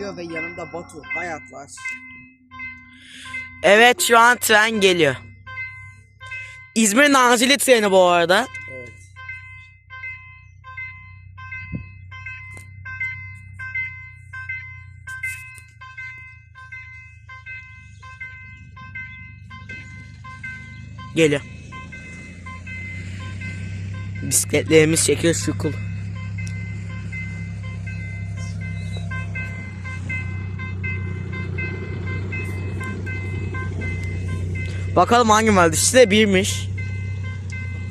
geliyor ve yanında Batu Hayat var. Evet şu an tren geliyor. İzmir Nazilli treni bu arada. Evet. Geliyor. Bisikletlerimiz çekiyor şukul. Bakalım hangi model? İşte birmiş.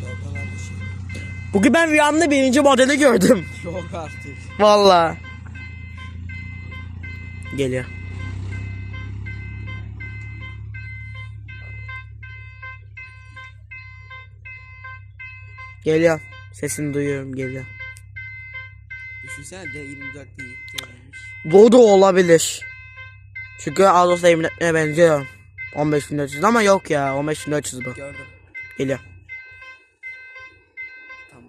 O kadar bir şey. Bugün ben rüyamda birinci modeli gördüm. Yok artık. Vallahi. Geliyor. Geliyor. Sesini duyuyorum geliyor. Düşünsene D24 değil. Gelmiş. Bu da olabilir. Çünkü Ağustos benziyor. 15400 ama yok ya 15400 bu. Gördüm. Geliyor. Tam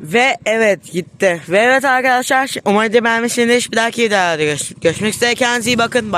Ve evet gitti. Ve evet arkadaşlar umarım beğenmişsinizdir. Bir dahaki videoda görüş- görüşmek üzere. Kendinize iyi bakın. Bay.